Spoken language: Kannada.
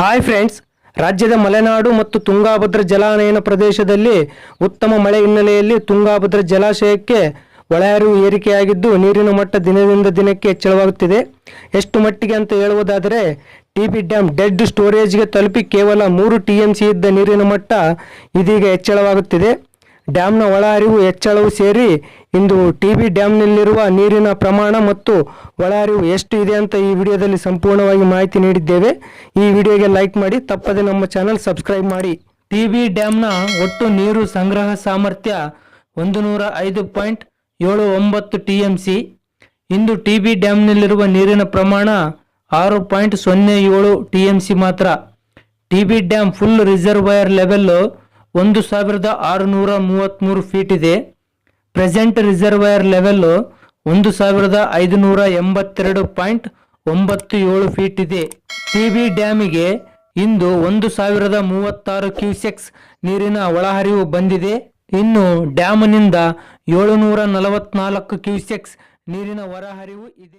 ಹಾಯ್ ಫ್ರೆಂಡ್ಸ್ ರಾಜ್ಯದ ಮಲೆನಾಡು ಮತ್ತು ತುಂಗಾಭದ್ರ ಜಲಾನಯನ ಪ್ರದೇಶದಲ್ಲಿ ಉತ್ತಮ ಮಳೆ ಹಿನ್ನೆಲೆಯಲ್ಲಿ ತುಂಗಾಭದ್ರ ಜಲಾಶಯಕ್ಕೆ ಒಳಹರಿವು ಏರಿಕೆಯಾಗಿದ್ದು ನೀರಿನ ಮಟ್ಟ ದಿನದಿಂದ ದಿನಕ್ಕೆ ಹೆಚ್ಚಳವಾಗುತ್ತಿದೆ. ಎಷ್ಟು ಮಟ್ಟಿಗೆ ಅಂತ ಹೇಳುವುದಾದರೆ ಟಿ ಬಿ ಡ್ಯಾಮ್ ಡೆಡ್ ಸ್ಟೋರೇಜ್ಗೆ ತಲುಪಿ ಕೇವಲ ಮೂರು ಟಿ ಎಂ ಸಿ ಇದ್ದ ನೀರಿನ ಮಟ್ಟ ಇದೀಗ ಹೆಚ್ಚಳವಾಗುತ್ತಿದೆ. ಡ್ಯಾಮ್ನ ಒಳಹರಿವು ಹೆಚ್ಚಳವು ಸೇರಿ ಇಂದು ಟಿ ಬಿ ಡ್ಯಾಮ್ನಲ್ಲಿರುವ ನೀರಿನ ಪ್ರಮಾಣ ಮತ್ತು ಒಳಹರಿವು ಎಷ್ಟು ಇದೆ ಅಂತ ಈ ವಿಡಿಯೋದಲ್ಲಿ ಸಂಪೂರ್ಣವಾಗಿ ಮಾಹಿತಿ ನೀಡಿದ್ದೇವೆ. ಈ ವಿಡಿಯೋಗೆ ಲೈಕ್ ಮಾಡಿ, ತಪ್ಪದೆ ನಮ್ಮ ಚಾನಲ್ ಸಬ್ಸ್ಕ್ರೈಬ್ ಮಾಡಿ. ಟಿ ಬಿ ಡ್ಯಾಮ್ನ ಒಟ್ಟು ನೀರು ಸಂಗ್ರಹ ಸಾಮರ್ಥ್ಯ ಒಂದು ನೂರ ಇಂದು ಟಿ ಬಿ ಡ್ಯಾಮ್ನಲ್ಲಿರುವ ನೀರಿನ ಪ್ರಮಾಣ ಆರು ಪಾಯಿಂಟ್ ಸೊನ್ನೆ ಏಳು ಟಿ ಎಂ ಸಿ ಮಾತ್ರ. T B dam full reservoir level ಒಂದು ಸಾವಿರದ ಆರುನೂರ ಮೂವತ್ತ್ಮೂರು ಫೀಟ್ ಇದೆ. ಪ್ರೆಸೆಂಟ್ ರಿಸರ್ವಯರ್ ಲೆವೆಲ್ ಒಂದು ಸಾವಿರದ ಐದುನೂರ ಎಂಬತ್ತೆರಡು ಪಾಯಿಂಟ್ ಒಂಬತ್ತು ಏಳು ಫೀಟ್ ಇದೆ. ಟಿ ಬಿ ಡ್ಯಾಮಿಗೆ ಇಂದು ಒಂದು ಸಾವಿರದ ಮೂವತ್ತಾರು ಕ್ಯೂಸೆಕ್ಸ್ ನೀರಿನ ಒಳಹರಿವು ಬಂದಿದೆ. ಇನ್ನು ಡ್ಯಾಮ್ನಿಂದ ಏಳುನೂರ ನಲವತ್ನಾಲ್ಕು ಕ್ಯೂಸೆಕ್ಸ್ ನೀರಿನ ಹೊರಹರಿವು ಇದೆ.